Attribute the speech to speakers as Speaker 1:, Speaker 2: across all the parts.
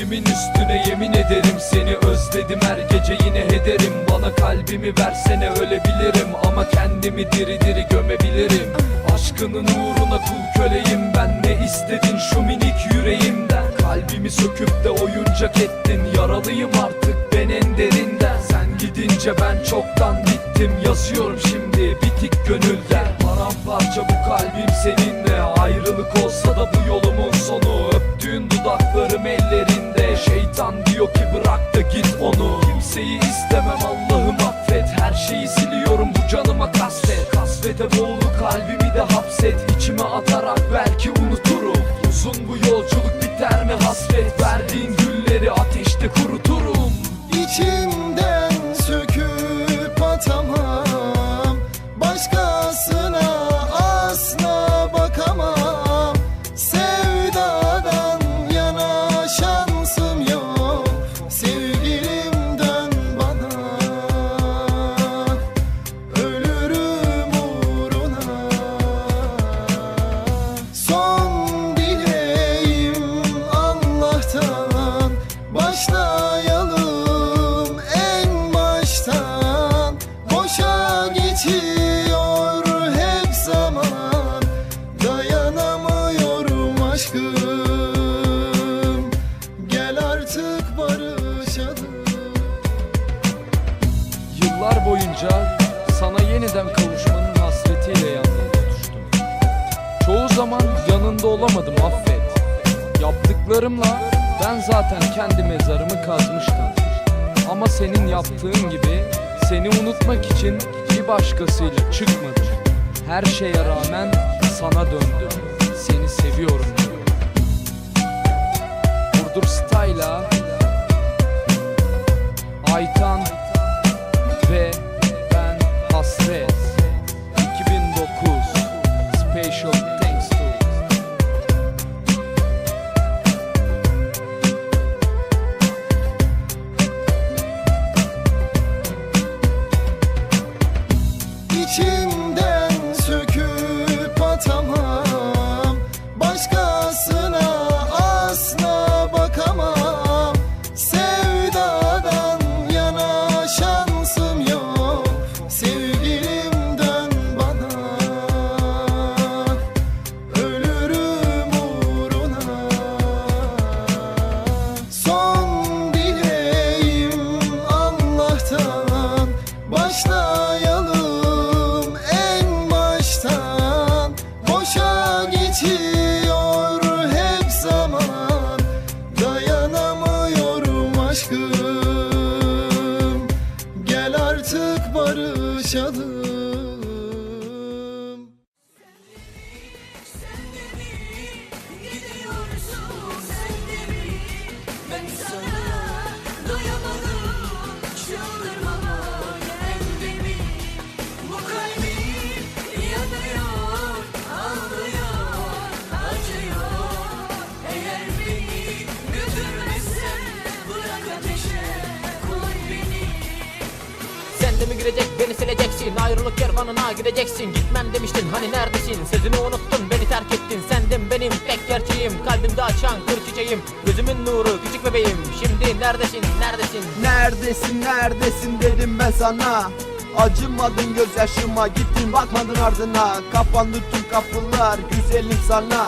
Speaker 1: Sevgimin üstüne yemin ederim Seni özledim. Her gece yine ederim. Bana kalbimi versene ölebilirim Ama kendimi diri diri gömebilirim. Aşkının uğruna kul köleyim ben. Ne istedin şu minik yüreğimden? Kalbimi söküp de oyuncak ettin. Yaralıyım artık ben en derinden. Sen gidince ben çoktan bittim. Yazıyorum şimdi bitik gönülden Paramparça bu kalbim seninle. Ayrılık olsa hapset İçime atarak belki unuturum
Speaker 2: artık barışalım
Speaker 1: Yıllar boyunca sana yeniden kavuşmanın hasretiyle yanına tutuştum. Çoğu zaman yanında olamadım affet. Yaptıklarımla ben zaten kendi mezarımı kazmıştım. Ama senin yaptığın gibi seni unutmak için bir başkasıyla çıkmadım. Her şeye rağmen sana döndüm.
Speaker 2: İçimden Aşkım Gel artık barışalım
Speaker 3: Girecek beni sileceksin. Ayrılık kervanına gideceksin. Gitmem demiştin hani neredesin? Sözünü unuttun beni terk ettin. Sendin benim tek gerçeğim. Kalbimde açan kır çiçeğim. Gözümün nuru küçük bebeğim. Şimdi neredesin? Neredesin?
Speaker 4: Neredesin neredesin dedim ben sana. Acımadın gözyaşıma gittin bakmadın ardına. Kapandı tüm kapılar güzelim sana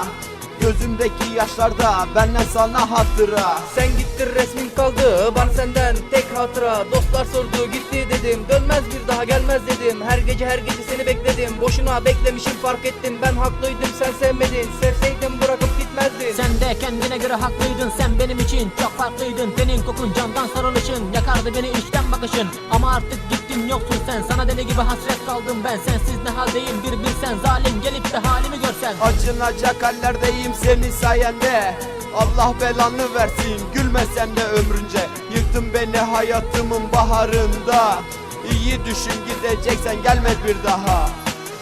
Speaker 4: Gözümdeki yaşlarda benden sana hatıra.
Speaker 3: Sen gittin resmin kaldı Bana senden tek hatıra. Dostlar sordu gitti dedim Dönmez bir daha gelmez dedim. Her gece her gece seni bekledim Boşuna beklemişim fark ettim. Ben haklıydım sen sevmedin. Sevseydin bırakıp gitmezdin
Speaker 5: Sen de kendine göre haklıydın sen benim için çok farklıydın. Tenin kokun candan sarılışın yakardı beni içten bakışın. Ama artık gittin yoksun sen sana deli gibi hasret kaldım ben. Sensiz ne haldeyim bir bilsen zalim gelip de halimi görsen.
Speaker 4: Acınacak hallerdeyim senin sayende. Allah belanı versin gülmesen de ömrünce. Yıktın beni hayatımın baharında. İyi düşün gideceksen gelme bir daha.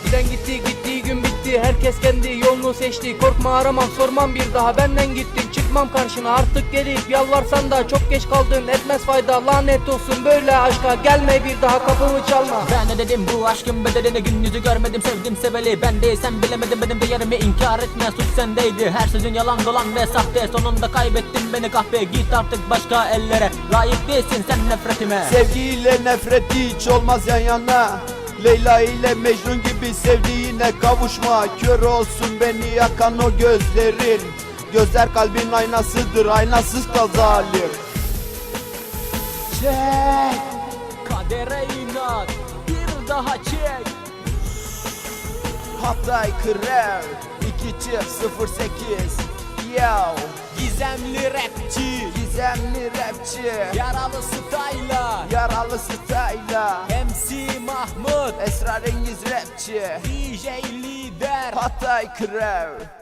Speaker 3: Giden gitti gittiği gün bitti Herkes kendi yolunu seçti. Korkma aramam sormam bir daha Benden gittin çık
Speaker 6: çıkmam karşına. Artık gelip yalvarsan da çok geç kaldın Etmez fayda lanet olsun. Böyle aşka Gelme bir daha kapımı çalma.
Speaker 5: Ben ne dedim bu aşkın bedelini gün yüzü görmedim sevdim seveli. Ben değil sen bilemedin benim değerimi inkar etme suç sendeydi. Her sözün yalan dolan ve sahte sonunda kaybettin beni kahpe. Git artık başka ellere layık değilsin sen nefretime.
Speaker 4: Sevgiyle nefret hiç olmaz yan yana Leyla ile Mecnun gibi sevdiğine kavuşma. Kör olsun beni yakan o gözlerin. Gözler kalbin aynasıdır aynasız kal zalim. Çek.
Speaker 5: Kadere inat bir daha çek.
Speaker 4: Hatay Krev 2208 Yo
Speaker 5: Gizemli rapçi.
Speaker 4: Gizemli rapçi.
Speaker 5: Yaralı style'a
Speaker 4: Yaralı style'a
Speaker 5: MC
Speaker 4: Esrarengiz rapçi
Speaker 5: DJ lider
Speaker 4: Hatay Krev